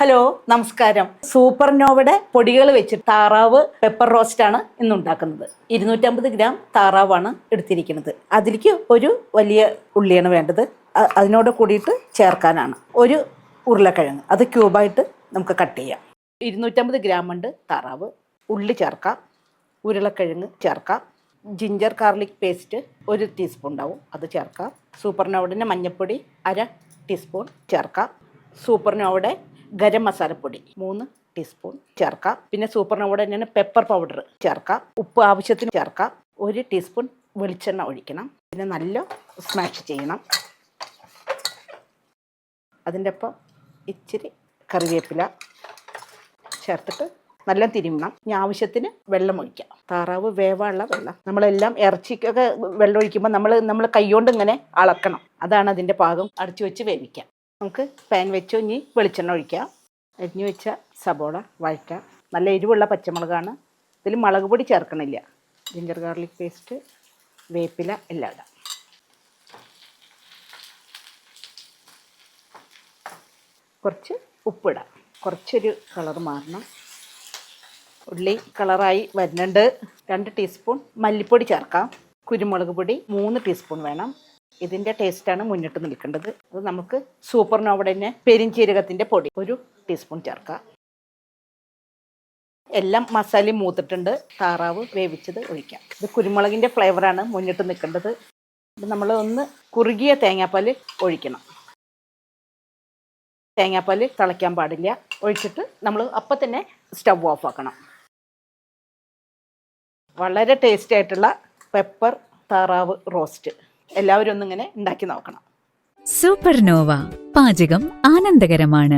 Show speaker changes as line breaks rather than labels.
Hello നമസ്കാരം. Super നോവയുടെ പൊടികൾ വെച്ച് താറാവ് പെപ്പർ റോസ്റ്റ് ആണ് ഇന്ന് ഉണ്ടാക്കുന്നത് ഇരുന്നൂറ്റമ്പത് ഗ്രാം താറാവാണ് എടുത്തിരിക്കുന്നത്. അതിലേക്ക് ഒരു വലിയ ഉള്ളിയാണ് വേണ്ടത്. അതിനോട് കൂടിയിട്ട് ചേർക്കാനാണ്. ഒരു ഉരുളക്കിഴങ്ങ്. അത് ക്യൂബായിട്ട് നമുക്ക് കട്ട് ചെയ്യാം. ഇരുന്നൂറ്റമ്പത് ഗ്രാം ഉണ്ട് താറാവ്. ഉള്ളി ചേർക്കാം. ഉരുളക്കിഴങ്ങ് ചേർക്കാം. ജിഞ്ചർ ഗാർലിക് പേസ്റ്റ് ഒരു ടീസ്പൂൺ ഉണ്ടാവും. അത് ചേർക്കാം. സൂപ്പർ നോവഡിന്റെ മഞ്ഞൾപ്പൊടി അര ടീസ്പൂൺ ചേർക്കാം. സൂപ്പർ നോവയുടെ ഗരം മസാലപ്പൊടി മൂന്ന് ടീസ്പൂൺ ചേർക്കാം. പിന്നെ സൂപ്പർ നോവയുടെ തന്നെയാണ് പെപ്പർ പൗഡർ ചേർക്കാം. ഉപ്പ് ആവശ്യത്തിന് ചേർക്കാം. ഒരു ടീസ്പൂൺ വെളിച്ചെണ്ണ ഒഴിക്കണം. പിന്നെ നല്ല സ്മാഷ് ചെയ്യണം. അതിന്റെ ഒപ്പം ഇച്ചിരി കറിവേപ്പില ചേർത്തിട്ട് നല്ല തിരുമണം. ഇനി ആവശ്യത്തിന് വെള്ളം ഒഴിക്കാം. താറാവ് വേവാനുള്ള വെള്ളം. നമ്മളെല്ലാം ഇറച്ചിക്കൊക്കെ വെള്ളം ഒഴിക്കുമ്പോൾ നമ്മൾ നമ്മൾ കൈകൊണ്ട് ഇങ്ങനെ അളക്കണം. അതാണ് അതിന്റെ പാകം. അടച്ചു വെച്ച് വേവിക്കാം. നമുക്ക് പാൻ വെച്ച് ഇനി വെളിച്ചെണ്ണ ഒഴിക്കാം. അരിഞ്ഞു വെച്ച സബോള വഴറ്റ. നല്ല എരിവുള്ള പച്ചമുളകാണ്. ഇതിൽ മുളക് പൊടി ചേർക്കണില്ല. ജിഞ്ചർ ഗാർലിക് പേസ്റ്റ് വേപ്പില എല്ലാം ഇടാം. കുറച്ച് ഉപ്പിടാം കുറച്ചൊരു കളർ മാറണം. ഉള്ളി കളറായി വരുന്നുണ്ട്. രണ്ട് ടീസ്പൂൺ മല്ലിപ്പൊടി ചേർക്കാം. കുരുമുളക് പൊടി മൂന്ന് ടീസ്പൂൺ വേണം. ഇതിന്റെ ടേസ്റ്റാണ് മുന്നിട്ട് നിൽക്കേണ്ടത്. അത് നമുക്ക് സൂപ്പർ നോവടന്നെ പെരിഞ്ചീരകത്തിന്റെ പൊടി ഒരു ടീസ്പൂൺ ചേർക്കുക എല്ലാം മസാലയും മൂത്തിട്ടുണ്ട്. താറാവ് വേവിച്ചത് ഒഴിക്കാം. ഇത് കുരുമുളകിന്റെ ഫ്ലേവറാണ് മുന്നിട്ട് നിൽക്കേണ്ടത്. നമ്മൾ ഒന്ന് കുറുകിയ തേങ്ങാപ്പാൽ ഒഴിക്കണം. തേങ്ങാപ്പാൽ തിളയ്ക്കാൻ പാടില്ല. ഒഴിച്ചിട്ട് നമ്മൾ അപ്പം തന്നെ സ്റ്റവ് ഓഫ് ആക്കണം. വളരെ ടേസ്റ്റി ആയിട്ടുള്ള പെപ്പർ താറാവ് റോസ്റ്റ് എല്ലാവരും ഒന്നിങ്ങനെ ഉണ്ടാക്കി നോക്കണം.
സൂപ്പർനോവ പാചകം ആനന്ദകരമാണ്.